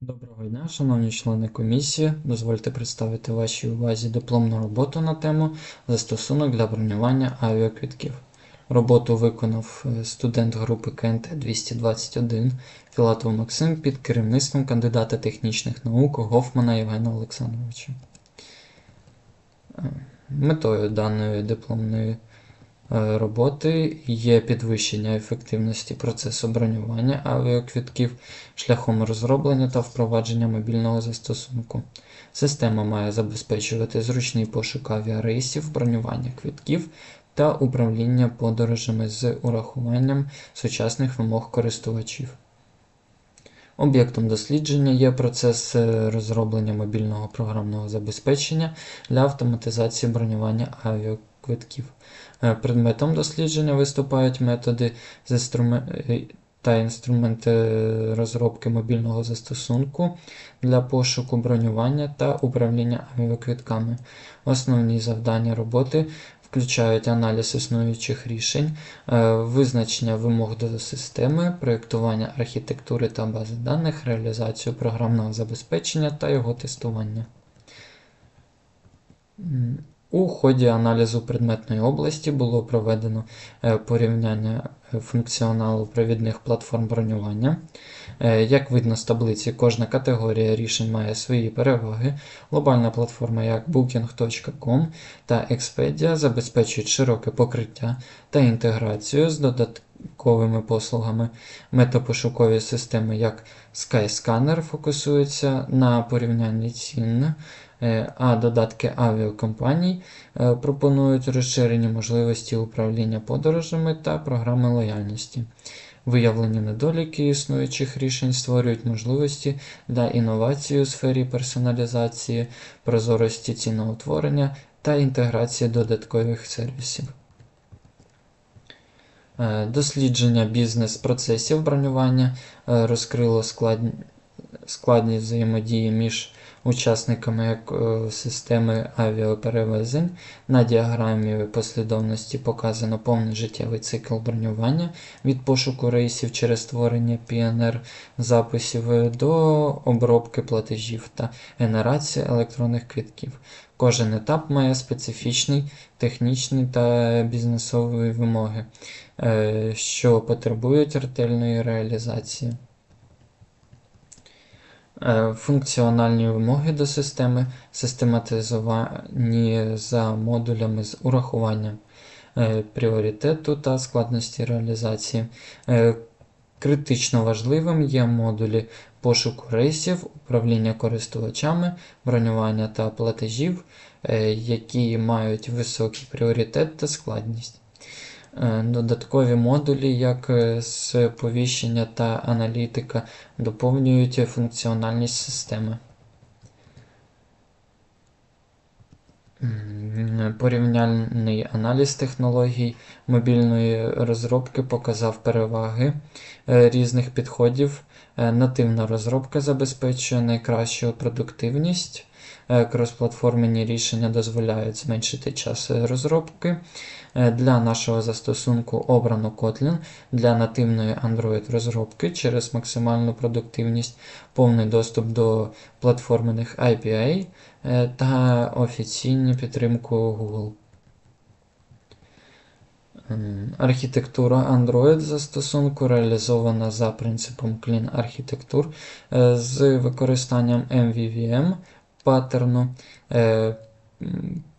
Доброго дня, шановні члени комісії. Дозвольте представити вашій увазі дипломну роботу на тему застосунок для бронювання авіаквитків. Роботу виконав е, студент групи КНТ 221 Філатов Максим під керівництвом кандидата технічних наук Гофмана Євгена Олександровича. Е, Метою даної дипломної роботи є підвищення ефективності процесу бронювання авіаквитків шляхом розроблення та впровадження мобільного застосунку. Система має забезпечувати зручний пошук авіарейсів, бронювання квитків та управління подорожами з урахуванням сучасних вимог користувачів. Об'єктом дослідження є процес е, розроблення мобільного програмного забезпечення для автоматизації бронювання авіаквитків. Е, Предметом дослідження виступають методи е, та інструменти розробки мобільного застосунку для пошуку бронювання та управління авіаквитками. Основні завдання роботи включають аналіз існуючих рішень, е, визначення вимог до системи, проєктування архітектури та бази даних, реалізацію програмного забезпечення та його тестування. У ході аналізу предметної області було проведено е, порівняння е, функціоналу провідних платформ бронювання. Е, Як видно з таблиці, кожна категорія рішень має свої переваги. Глобальна платформа як Booking.com та Expedia забезпечують широке покриття та інтеграцію з додатковими послугами. Метапошукові системи як Skyscanner фокусуються на порівнянні цін, е, а додатки авіакомпаній е, пропонують розширені можливості управління подорожами та програми лояльності. Виявлені недоліки існуючих рішень створюють можливості для інновацій у сфері персоналізації, прозорості ціноутворення та інтеграції додаткових сервісів. Е, Дослідження бізнес-процесів бронювання е, розкрило складні- складність взаємодії між учасниками системи авіаперевезень. На діаграмі послідовності показано повний життєвий цикл бронювання від пошуку рейсів через створення PNR записів до обробки платежів та генерації електронних квитків. Кожен етап має специфічний технічний та бізнесові вимоги, е, що потребують ретельної реалізації. Е, Функціональні вимоги до системи систематизовані за модулями з урахуванням е, пріоритету та складності реалізації. Е, Критично важливим є модулі пошуку рейсів, управління користувачами, бронювання та платежів, е, які мають високий пріоритет та складність. Е, Додаткові модулі, як е, сповіщення та аналітика, доповнюють функціональність системи. Порівняльний аналіз технологій мобільної розробки показав переваги е, різних підходів. Е, Нативна розробка забезпечує найкращу продуктивність. Е, Кросплатформені рішення дозволяють зменшити час е, розробки. Е, Для нашого застосунку обрано Kotlin для нативної Android розробки через максимальну продуктивність, повний доступ до платформених е, та офіційну підтримку Google. Архітектура Android застосунку реалізована за принципом Clean Architecture з використанням MVVM паттерну. Е,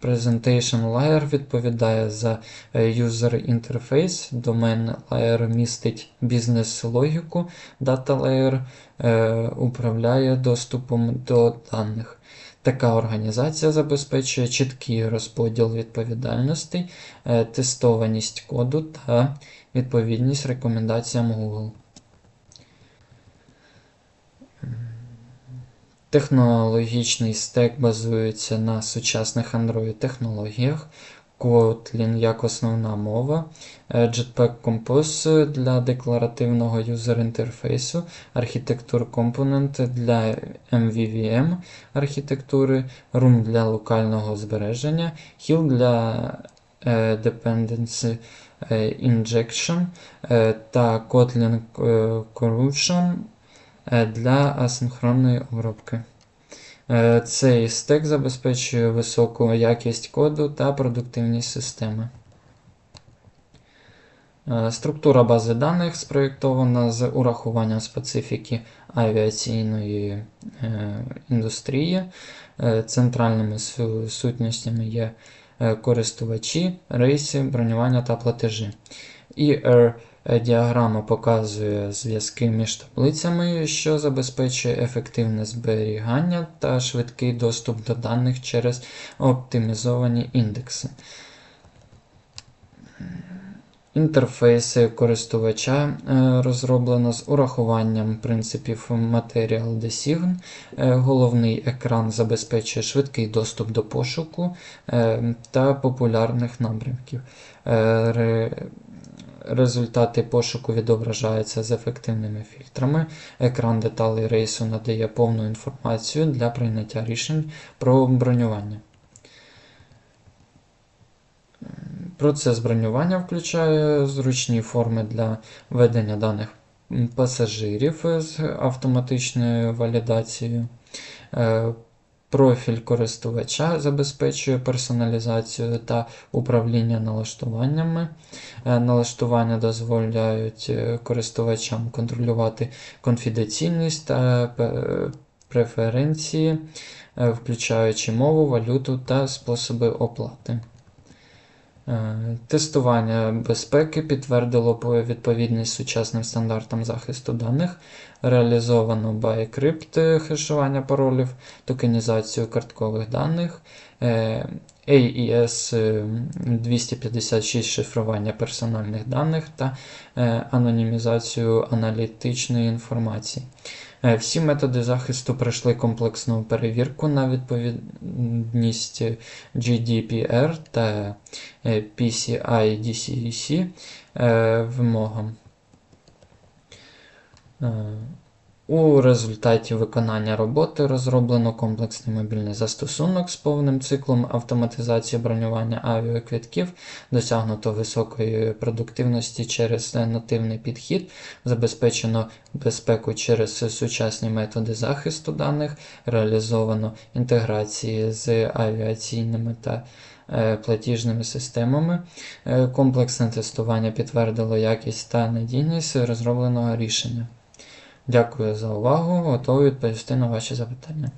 Presentation Layer відповідає за е, User Interface, Domain Layer містить бізнес-логіку, Data Layer е, управляє доступом до даних. Така організація забезпечує чіткий розподіл відповідальностей, тестованість коду та відповідність рекомендаціям Google. Технологічний стек базується на сучасних Android-технологіях, Kotlin як основна мова, е, Jetpack Compose для декларативного юзер-інтерфейсу, архітектур Component для MVVM архітектури, Room для локального збереження, Hill для е, Dependency е, Injection. Та Kotlin Corruption для асинхронної обробки. Е, Цей стек забезпечує високу якість коду та продуктивність системи. Е, Структура бази даних спроєктована з урахуванням специфіки авіаційної е, індустрії. Е, Центральними су- сутностями є е, користувачі, рейси, бронювання та платежі. ER діаграма показує зв'язки між таблицями, що забезпечує ефективне зберігання та швидкий доступ до даних через оптимізовані індекси. Інтерфейси користувача е, розроблено з урахуванням принципів Material Design. Е, Головний екран забезпечує швидкий доступ до пошуку е, та популярних напрямків. Е, ре- Результати пошуку відображаються з ефективними фільтрами. Екран деталей рейсу надає повну інформацію для прийняття рішень про бронювання. Процес бронювання включає зручні форми для ведення даних пасажирів з автоматичною валідацією. Профіль користувача забезпечує персоналізацію та управління налаштуваннями. Е, Налаштування дозволяють е, користувачам контролювати конфіденційність та преференції, е, включаючи мову, валюту та способи оплати. Е, Тестування безпеки підтвердило відповідність сучасним стандартам захисту даних, реалізовано ByCrypt хешування паролів, токенізацію карткових даних, е, AES е, 256 шифрування персональних даних та е, анонімізацію аналітичної інформації. Е, Всі методи захисту пройшли комплексну перевірку на відповідність GDPR та е, PCI DCC е, вимогам. У результаті виконання роботи розроблено комплексний мобільний застосунок з повним циклом автоматизації бронювання авіаквитків, досягнуто високої продуктивності через нативний підхід, забезпечено безпеку через сучасні методи захисту даних, реалізовано інтеграції з авіаційними та е, платіжними системами. Е, Комплексне тестування підтвердило якість та надійність розробленого рішення. Дякую за увагу, готовий відповісти на ваші запитання.